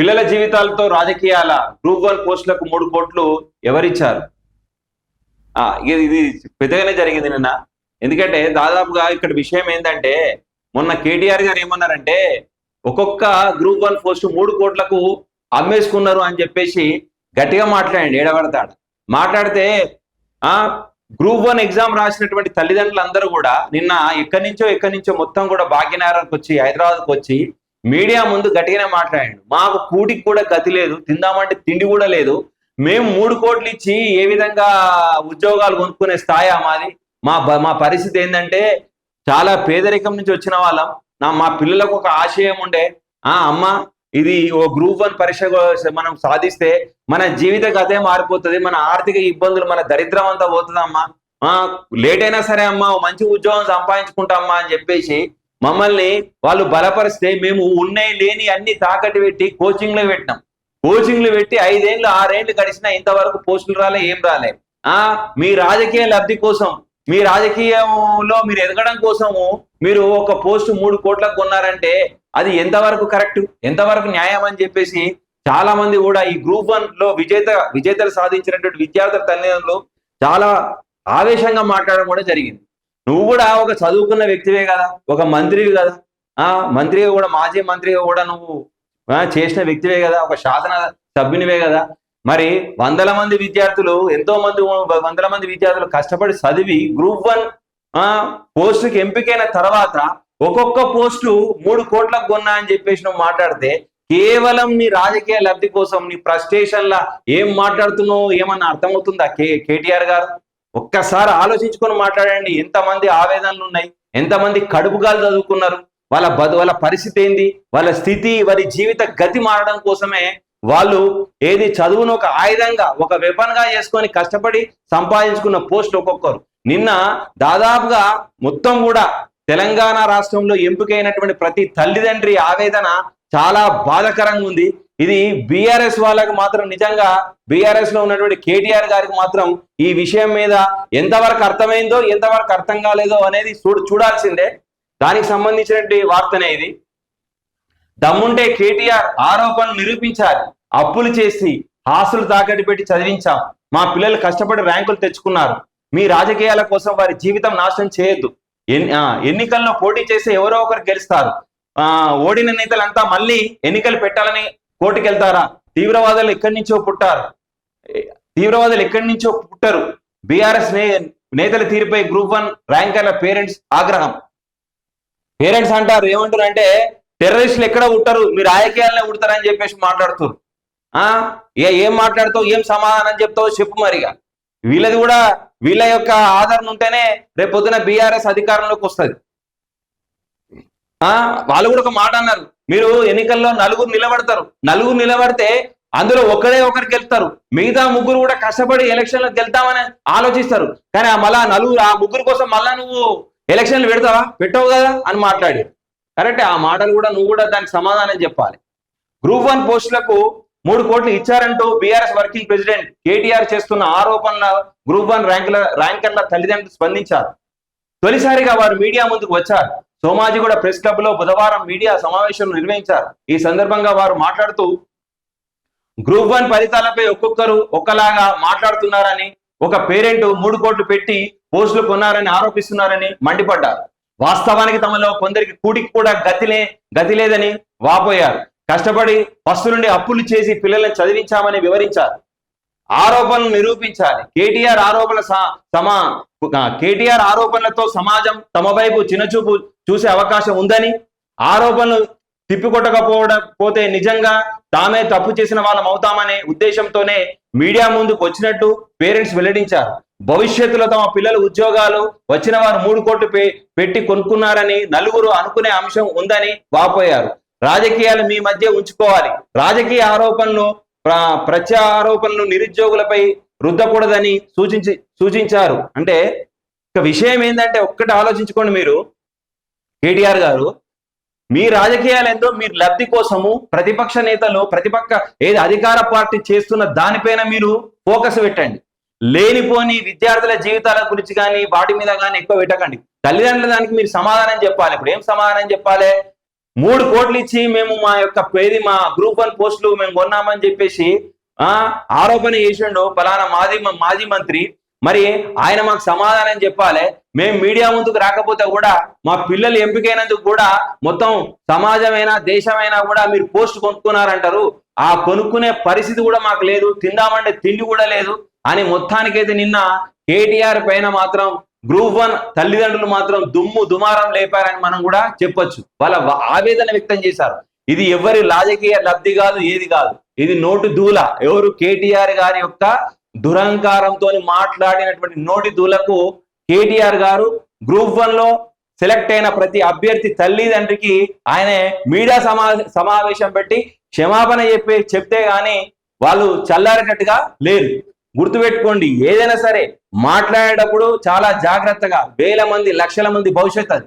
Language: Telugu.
పిల్లల జీవితాలతో రాజకీయాల గ్రూప్ వన్ పోస్టులకు మూడు కోట్లు ఎవరిచ్చారు? ఆ, ఇది పెద్దగానే జరిగింది నిన్న. ఎందుకంటే దాదాపుగా ఇక్కడ విషయం ఏంటంటే మొన్న కేటీఆర్ గారు ఏమన్నారంటే ఒక్కొక్క గ్రూప్ వన్ పోస్ట్ మూడు కోట్లకు అమ్మేసుకున్నారు అని చెప్పేసి గట్టిగా మాట్లాడండి ఏడబడతాడు. మాట్లాడితే ఆ గ్రూప్ వన్ ఎగ్జామ్ రాసినటువంటి తల్లిదండ్రులు అందరూ కూడా నిన్న ఎక్కడి నుంచో ఎక్కడి నుంచో మొత్తం కూడా భాగ్యనగర్కి వచ్చి హైదరాబాద్కి వచ్చి మీడియా ముందు గట్టిగానే మాట్లాడండి. మాకు కూటికి కూడా గతి లేదు తిందామంటే తిండి కూడా లేదు. మేము మూడు కోట్లు ఇచ్చి ఏ విధంగా ఉద్యోగాలు కొనుక్కునే స్థాయి మాది. మా మా పరిస్థితి ఏంటంటే చాలా పేదరికం నుంచి వచ్చిన వాళ్ళం. నా మా పిల్లలకు ఒక ఆశయం ఉండే. ఆ అమ్మ ఇది ఓ గ్రూప్ వన్ పరీక్ష మనం సాధిస్తే మన జీవిత గతే మారిపోతుంది మన ఆర్థిక ఇబ్బందులు మన దరిద్రం అంతా పోతుందమ్మా. లేట్ అయినా సరే అమ్మా మంచి ఉద్యోగం సంపాదించుకుంటామ్మా అని చెప్పేసి మమ్మల్ని వాళ్ళు బలపరిస్తే మేము ఉన్నాయి లేని అన్ని తాకట్టు పెట్టి కోచింగ్లు పెట్టినాం. కోచింగ్లు పెట్టి ఐదేళ్ళు ఆరేళ్ళు గడిచినా ఇంతవరకు పోస్టులు రాలే ఏం రాలే. ఆ మీ రాజకీయ లబ్ధి కోసం మీ రాజకీయంలో మీరు ఎదగడం కోసము మీరు ఒక పోస్ట్ మూడు కోట్లకు కొన్నారంటే అది ఎంతవరకు కరెక్ట్ ఎంతవరకు న్యాయం అని చెప్పేసి చాలా మంది కూడా ఈ గ్రూప్ వన్లో విజేత విజేతలు సాధించినటువంటి విద్యార్థుల తల్లిదండ్రులు చాలా ఆవేశంగా మాట్లాడడం కూడా జరిగింది. నువ్వు కూడా ఒక చదువుకున్న వ్యక్తివే కదా ఒక మంత్రివి కదా. ఆ మంత్రిగా కూడా మాజీ మంత్రిగా కూడా నువ్వు చేసిన వ్యక్తివే కదా ఒక శాసన సభ్యునివే కదా. మరి వందల మంది విద్యార్థులు ఎంతో మంది వందల మంది విద్యార్థులు కష్టపడి చదివి గ్రూప్ వన్ ఆ పోస్టుకి ఎంపికైన తర్వాత ఒక్కొక్క పోస్టు మూడు కోట్లకు కొన్నా అని చెప్పేసి నువ్వు మాట్లాడితే కేవలం నీ రాజకీయ లబ్ధి కోసం నీ ప్రస్టేషన్ల ఏం మాట్లాడుతున్నావు ఏమన్నా అర్థమవుతుందా కే కేటీఆర్ గారు? ఒక్కసారి ఆలోచించుకొని మాట్లాడండి. ఎంతమంది ఆవేదనలు ఉన్నాయి ఎంతమంది కడుపుగాలు చదువుకున్నారు? వాళ్ళ బదు వాళ్ళ పరిస్థితి ఏంది? వాళ్ళ స్థితి వారి జీవిత గతి మారడం కోసమే వాళ్ళు ఏది చదువును ఒక ఆయుధంగా ఒక వెపన్గా చేసుకొని కష్టపడి సంపాదించుకున్న పోస్ట్ ఒక్కొక్కరు. నిన్న దాదాపుగా మొత్తం కూడా తెలంగాణ రాష్ట్రంలో ఎంపికైనటువంటి ప్రతి తల్లిదండ్రి ఆవేదన చాలా బాధాకరంగా ఉంది. ఇది బీఆర్ఎస్ వాళ్ళకి మాత్రం నిజంగా బీఆర్ఎస్లో ఉన్నటువంటి కేటీఆర్ గారికి మాత్రం ఈ విషయం మీద ఎంతవరకు అర్థమైందో ఎంతవరకు అర్థం కాలేదో అనేది చూడు చూడాల్సిందే. దానికి సంబంధించినటువంటి వార్తనే ఇది. దమ్ముంటే కేటీఆర్ ఆరోపణలు నిరూపించాలి. అప్పులు చేసి ఆస్తులు తాకట్టు పెట్టి చదివించాం. మా పిల్లలు కష్టపడి ర్యాంకులు తెచ్చుకున్నారు. మీ రాజకీయాల కోసం వారి జీవితం నాశనం చేయొద్దు. ఎన్ని- ఆ, ఎన్నికల్లో పోటీ చేసి ఎవరో ఒకరు గెలుస్తారు. ఆ ఓడిన నేతలంతా మళ్ళీ ఎన్నికలు పెట్టాలని కోర్టుకెళ్తారా? తీవ్రవాదులు ఎక్కడి నుంచో పుట్టారు. తీవ్రవాదులు ఎక్కడి నుంచో పుట్టరు. బీఆర్ఎస్ నే నేతల తీరుపై గ్రూప్ వన్ ర్యాంకర్ల పేరెంట్స్ ఆగ్రహం. పేరెంట్స్ అంటారు ఏమంటారు అంటే టెర్రరిస్టులు ఎక్కడ పుట్టరు మీరు రాజకీయాలనే పుడతారని చెప్పేసి మాట్లాడుతారు ఆ? ఏం మాట్లాడుతావు ఏం సమాధానం చెప్తావు చెప్పు మరిగా. వీళ్ళది కూడా వీళ్ళ యొక్క ఆదరణ ఉంటేనే రేపు పొద్దున బీఆర్ఎస్ అధికారంలోకి వస్తుంది. ఆ? వాళ్ళు కూడా ఒక మాట అన్నారు. మీరు ఎన్నికల్లో నలుగురు నిలబడతారు. నలుగురు నిలబడితే అందులో ఒకడే ఒకరికి గెలుస్తారు. మిగతా ముగ్గురు కూడా కష్టపడి ఎలక్షన్ గెలుతామని ఆలోచిస్తారు. కానీ ఆ మళ్ళా నలుగురు ఆ ముగ్గురు కోసం మళ్ళా నువ్వు ఎలక్షన్లు పెడతావా? పెట్టవు కదా అని మాట్లాడి కరెక్ట్ ఆ మాటలు కూడా నువ్వు కూడా దానికి సమాధానం చెప్పాలి. గ్రూప్ వన్ పోస్టులకు మూడు కోట్లు ఇచ్చారంటూ బీఆర్ఎస్ వర్కింగ్ ప్రెసిడెంట్ కేటీఆర్ చేస్తున్న ఆరోపణల గ్రూప్ వన్ ర్యాంకుల ర్యాంకర్ల తల్లిదండ్రులు స్పందించారు. తొలిసారిగా వారు మీడియా ముందుకు వచ్చారు. సోమాజిగూడ ప్రెస్ క్లబ్లో బుధవారం మీడియా సమావేశం నిర్వహించారు. ఈ సందర్భంగా వారు మాట్లాడుతూ గ్రూప్ వన్ ఫలితాలపై ఒక్కొక్కరు ఒక్కలాగా మాట్లాడుతున్నారని ఒక పేరెంట్ మూడు కోట్లు పెట్టి పోస్టులు కొన్నారని ఆరోపిస్తున్నారని మండిపడ్డారు. వాస్తవానికి తమలో కొందరికి కూటికి కూడా గతిలే గతి లేదని వాపోయారు. కష్టపడి ఫస్ట్ నుండి అప్పులు చేసి పిల్లల్ని చదివించామని వివరించారు. ఆరోపణలు నిరూపించాలి. కేటీఆర్ ఆరోపణల సమా కేటీఆర్ ఆరోపణలతో సమాజం తమ వైపు చిన్నచూపు చూసే అవకాశం ఉందని ఆరోపణలు తిప్పికొట్టకపోవడం పోతే నిజంగా తామే తప్పు చేసిన వాళ్ళం అవుతామనే ఉద్దేశంతోనే మీడియా ముందుకు వచ్చినట్టు పేరెంట్స్ వెల్లడించారు. భవిష్యత్తులో తమ పిల్లల ఉద్యోగాలు వచ్చిన వారు మూడు కోట్లు పె- పెట్టి కొనుక్కున్నారని నలుగురు అనుకునే అంశం ఉందని వాపోయారు. రాజకీయాలు మీ మధ్య ఉంచుకోవాలి. రాజకీయ ఆరోపణలు ప్రత్యారోపణలు నిరుద్యోగులపై రుద్దకూడదని సూచించి సూచించారు. అంటే ఇక విషయం ఏంటంటే ఒక్కటి ఆలోచించుకోండి మీరు. కేటీఆర్ గారు మీ రాజకీయాలు ఏందో మీరు లబ్ధి కోసము ప్రతిపక్ష నేతలు ప్రతిపక్ష ఏది అధికార పార్టీ చేస్తున్న దానిపైన మీరు ఫోకస్ పెట్టండి. లేనిపోని విద్యార్థుల జీవితాల గురించి కానీ వాటి మీద కానీ ఎక్కువ పెట్టకండి. తల్లిదండ్రుల దానికి మీరు సమాధానం చెప్పాలి. ఇప్పుడు ఏం సమాధానం చెప్పాలి? మూడు కోట్లు ఇచ్చి మేము మా యొక్క పేది మా గ్రూప్ వన్ పోస్టులు మేము కొన్నామని చెప్పేసి ఆ ఆరోపణ చేసిండు ఫలానా మాజీ మాజీ మంత్రి. మరి ఆయన మాకు సమాధానం చెప్పాలి. మేము మీడియా ముందుకు రాకపోతే కూడా మా పిల్లలు ఎంపికైనందుకు కూడా మొత్తం సమాజమైనా దేశమైనా కూడా మీరు పోస్ట్ కొనుక్కున్నారంటారు. ఆ కొనుక్కునే పరిస్థితి కూడా మాకు లేదు. తిందామంటే తిండి కూడా లేదు. అని మొత్తానికైతే నిన్న కేటీఆర్ పైన మాత్రం గ్రూప్ వన్ తల్లిదండ్రులు మాత్రం దుమ్ము దుమారం లేపారని మనం కూడా చెప్పొచ్చు. వాళ్ళ ఆవేదన వ్యక్తం చేశారు. ఇది ఎవరి రాజకీయ లబ్ధి కాదు ఏది కాదు. ఇది నోటు దూల. ఎవరు కేటీఆర్ గారి యొక్క దురహంకారంతో మాట్లాడినటువంటి నోటి దూలకు కేటీఆర్ గారు గ్రూప్ వన్లో సెలెక్ట్ అయిన ప్రతి అభ్యర్థి తల్లిదండ్రికి ఆయన మీడియా సమా సమావేశం పెట్టి క్షమాపణ చెప్పి చెప్తే గాని వాళ్ళు చల్లారేటట్టుగా లేరు. గుర్తుపెట్టుకోండి ఏదైనా సరే మాట్లాడేటప్పుడు చాలా జాగ్రత్తగా వేల మంది లక్షల మంది భవిష్యత్ అది.